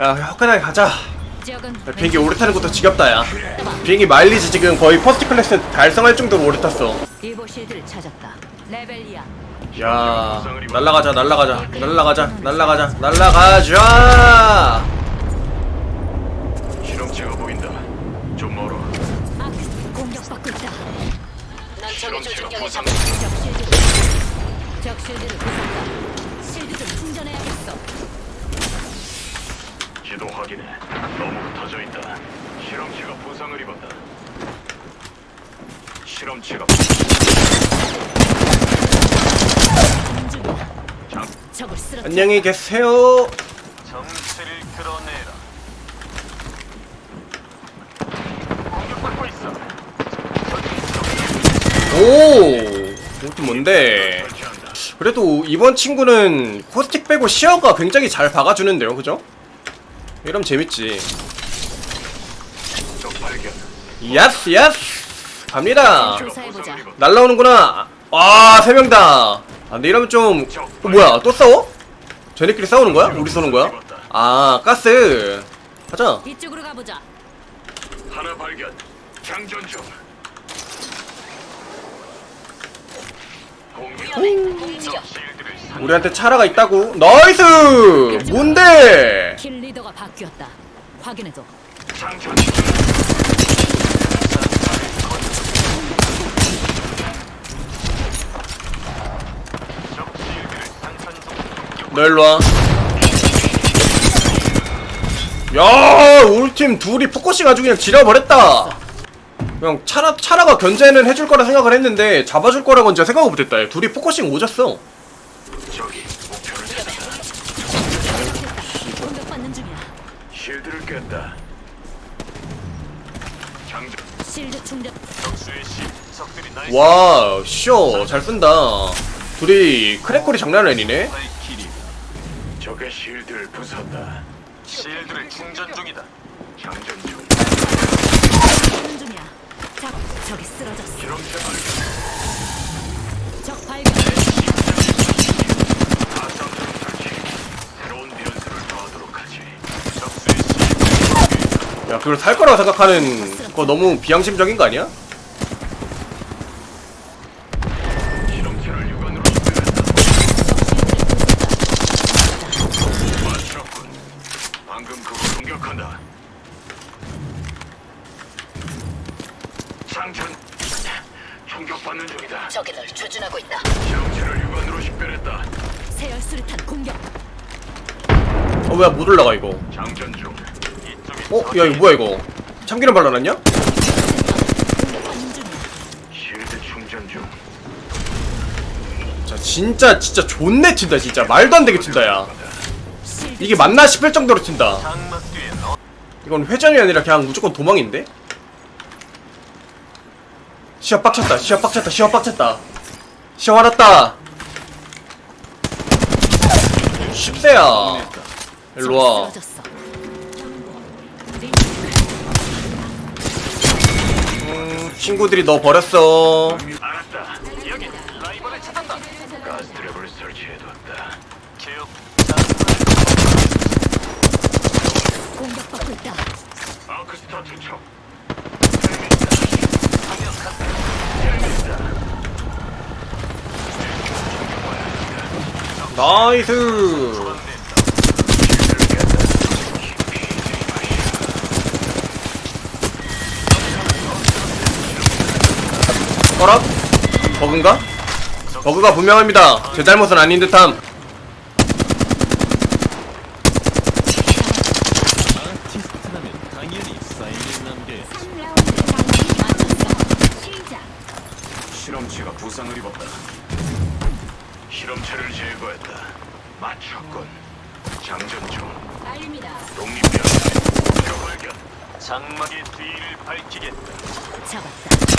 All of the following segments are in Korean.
야 화끈하게 가자 야, 비행기 오래 타는 것도 지겹다 야 비행기 마일리지 지금 거의 퍼스트 클래스 달성할 정도로 오래 탔어 일보 실드를 찾았다. 레벨 2야. 야 날라가자 날라가자 날라가자 날라가자 날라가자 실험체가 보인다. 좀 멀어. 아크 공격받고 있다. 적의 실험체가 조준경에 부상. 적 실드를 적 실드를 부쉈다. 실드 좀 충전해야겠어. 지도 확인해. 너무 흩어져 있다. 실험체가 부상을 입었다. 실험체가 공중이야. 장 적을 쓰러뜨려. 안녕히 계세요 정체를 드러내라. 공격받고 있어. 오 이것도 뭔데 설치한다. 그래도 이번 친구는 코스틱 빼고 시어가 굉장히 잘 박아주는데요 그죠? 이러면 재밌지. 야스 야스 갑니다 조사해보자. 날라오는구나 아세 명다 아 근데 이러면 좀 어, 뭐야 또 싸워? 쟤네끼리 싸우는 거야? 우리 쏘는 거야? 아 가스 가자 이쪽으로 가보자. 하나 발견. 장전 중. 공격. 적 실드를 산. 우리한테 차라가 있다고 나이스 뭔데 킬 리더가 바뀌었다. 확인해줘. 중. 너 일로 와 야 우리 팀 둘이 포커싱 아주 그냥 지려버렸다 그냥 차라, 차라가 견제는 해줄 거라 생각을 했는데 잡아줄 거라고 진짜 생각을 못했다 얘. 둘이 포커싱 오졌어 저기 목표를 찾았다. 공격받는 중이야. 깼다. 장전. 실드 충전. 적수의 시. 적들이 날 와, 쇼, 잘 쓴다. 둘이 크래콜이 장난 아니네. 길이. 적의 실드를 부쉈다. 실드를 충전 중이다. 장전 중. 충전 중이야. 적 적이 쓰러졌어. 발견. 적 그걸 살 거라고 생각하는 거 너무 비양심적인 거 아니야? 적이 널 조준하고 있다. 육안으로 식별했다. 세열 수류탄 공격. 어, 왜못 올라가, 이거? 장전 중. 어, 야, 이거 뭐야, 이거? 참기름 발라놨냐? 공격받는 중이야. 실드 충전 중. 자, 진짜, 진짜 존내 튄다, 진짜. 말도 안 되게 튄다, 야. 이게 맞나 싶을 정도로 튄다. 장막 뒤에 너. 이건 회전이 아니라 그냥 무조건 도망인데? 시야 빡쳤다, 시야 빡쳤다, 시야 빡쳤다. 시야 화났다. 쉽세야. 일로와. 쓰러졌어. 친구들이 너 버렸어. 알았다. 여기 라이벌을 찾았다. 가스 트랩을 설치해뒀다. 제어. 공격받고 있다. 아크 스타트 척. 나이스. 어라? 버그인가? 버그가 분명합니다. 제 잘못은 아닌 듯함. 아티스트라면 당연히 사인을 남겨야지. 3라운드 맞췄어. 시작. 실험체가 부상을 입었다. 실험체를 제거했다. 맞췄군. 장전 중. 알립니다. 독립병. 목표 발견. 장막의 뒤를 밝히겠다. 잡았다.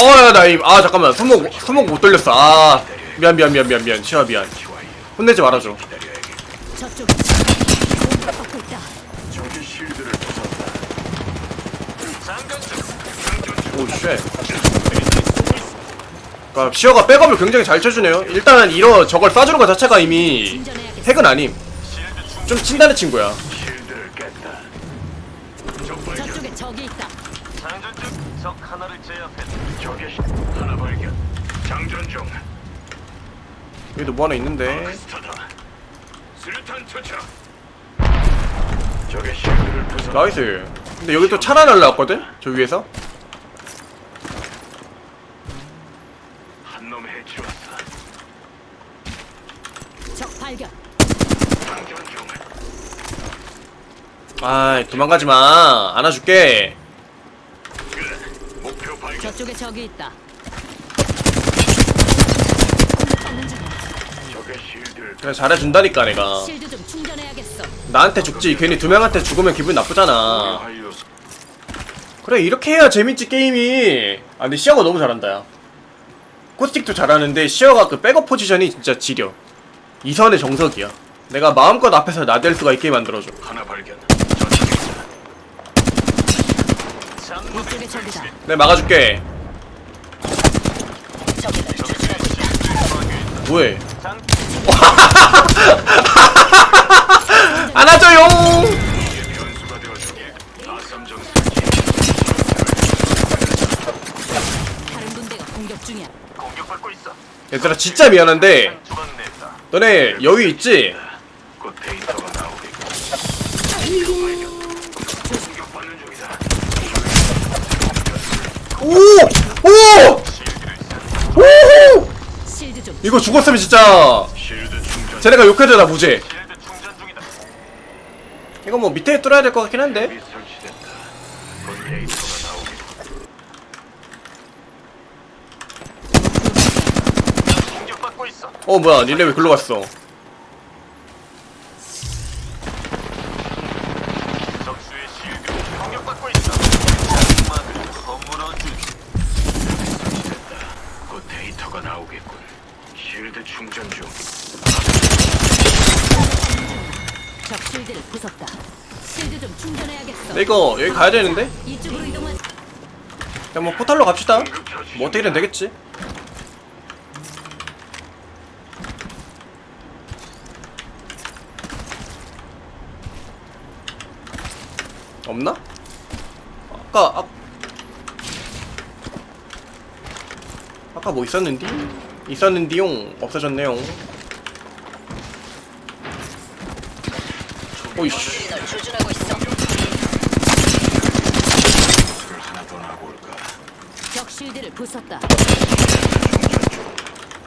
어, 야, 나, 이, 아, 잠깐만. 수목, 수목 못 돌렸어. 아, 미안, 미안, 미안, 미안, 미안. 시아, 미안. 혼내지 말아줘. 기다려야겠다. 저쪽에 공격받고 있다. 저기 실드를 부쉈다. 장전 중. 장전 중. 오, 쉣. 그니까, 시어가 백업을 굉장히 잘 쳐주네요. 일단, 이러, 저걸 쏴주는 것 자체가 이미. 핵은 아님. 좀 친다는 친구야. 저쪽에 적이 있다. 장전 중. 적 하나를 시- 하나 발견. 장전 중. 여기도 뭐 하나 있는데 스타다. 수류탄 투척. 적의 실드를 부숴. 나이스 근데 여기 또 차라 날라왔거든? 저 위에서 한놈 해치웠어. 적 발견. 장전 중. 아이 도망가지 마 안아줄게. 저쪽에 적이 있다. 적의 실드를 그냥 잘해준다니까 내가 실드 좀 충전해야겠어. 나한테 죽지 괜히 두 명한테 죽으면 기분 나쁘잖아. 그래 이렇게 해야 재밌지 게임이 아 근데 시어가 너무 잘한다 야 코스틱도 잘하는데 시어가 그 백업 포지션이 진짜 지려 이선의 정석이야 내가 마음껏 앞에서 나댈 수가 있게 만들어줘 하나 발견. 저쪽에 있다. 이쪽에 적이다. 내가 막아줄게 뭐해 안아줘요 이게 변수가 되어줘. 아삼정 설치. 다른 군대가 공격 중이야. 공격받고 있어. 얘들아 진짜 미안한데 주방 냈다. 너네 여유 있지? 곧 데이터가 나오겠고. 공격받는 중이다. 오! 오! 이거 죽었으면 진짜. 쟤네가 무죄 실드 충전 중이다. 이거 뭐 밑에 뚫어야 될 것 같긴 한데. 어 뭐야 니네 왜 글로 갔어 실드를 부쉈다. 실드 좀 충전해야겠어. 근데 이거 여기 가야 되는데? 이쪽으로 이동한. 그냥 뭐 포탈로 갑시다 뭐 어떻게든 되겠지 없나? 아까 아... 아까 뭐 있었는디? 있었는디용 없어졌네요 오이씨 널 조준하고 있어. 을 하나 더 나볼까? 적 실드를 부쉈다.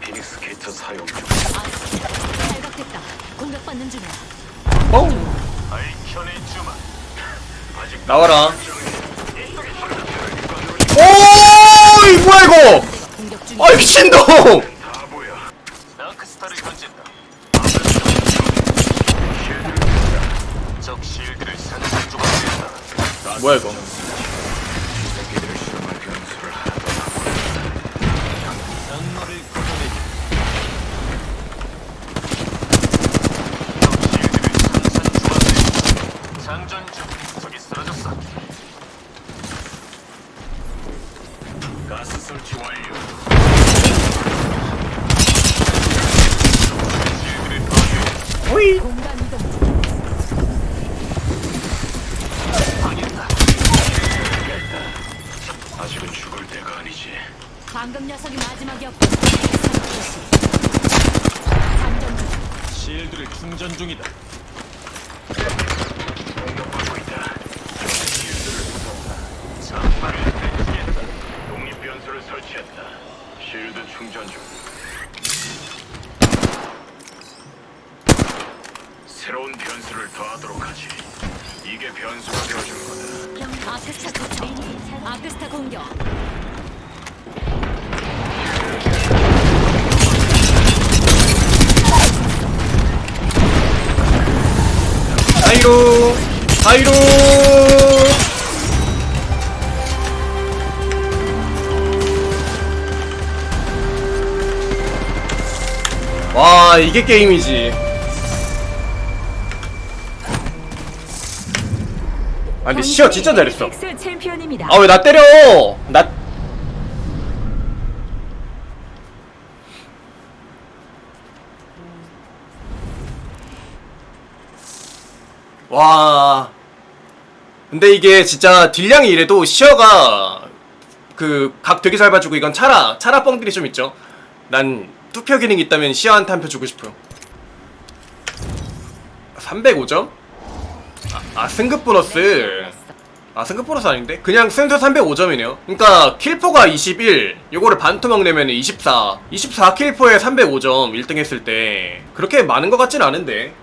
피닉스 게이트 사용 중. 아, 발각됐다. 공격받는 중이야. 어? 아이콘의 주마. 아직 나와라 오 이 뭐야 이거 군대가 공격 중이야. 아 미친놈 다 보여. 다크스타를 던진다. 적 실드를 산산 조각했다. 뭐야 이거 새끼들을 실험할 변수를 하나 더 나볼까? 장마를 걷어내기 적 실드를 산산 조각했다. 장전 중. 아직은 죽을 때가 아니지. 방금 녀석이 마지막이었고. 장전 중. 실드를 충전 중이다 공격받고 있다. 실드를 부쉈다. 장마를 배치했다. 독립 변수를 설치했다. 실드 충전 중. 새로운 변수를 더하도록 하지. 이게 변수가 되어준 거다. 아크스타 도착. 아크스타 공격. 하이로 하이로 와 이게 게임이지 아 근데 시어 진짜 잘했어 엑스 챔피언입니다. 아 왜 나 때려 나 와. 근데 이게 진짜 딜량이 이래도 시어가 그 각 되게 잘 봐주고 이건 차라 차라 뻥들이 좀 있죠. 난 투표 기능 있다면 시어한테 한 표 주고 싶어요. 305점? 아, 아 승급 보너스. 아 승급 보너스 아닌데? 그냥 승수 305점이네요. 그러니까 킬포가 21, 요거를 반토막 내면 24. 24 킬포에 305점 1등 했을 때 그렇게 많은 것 같진 않은데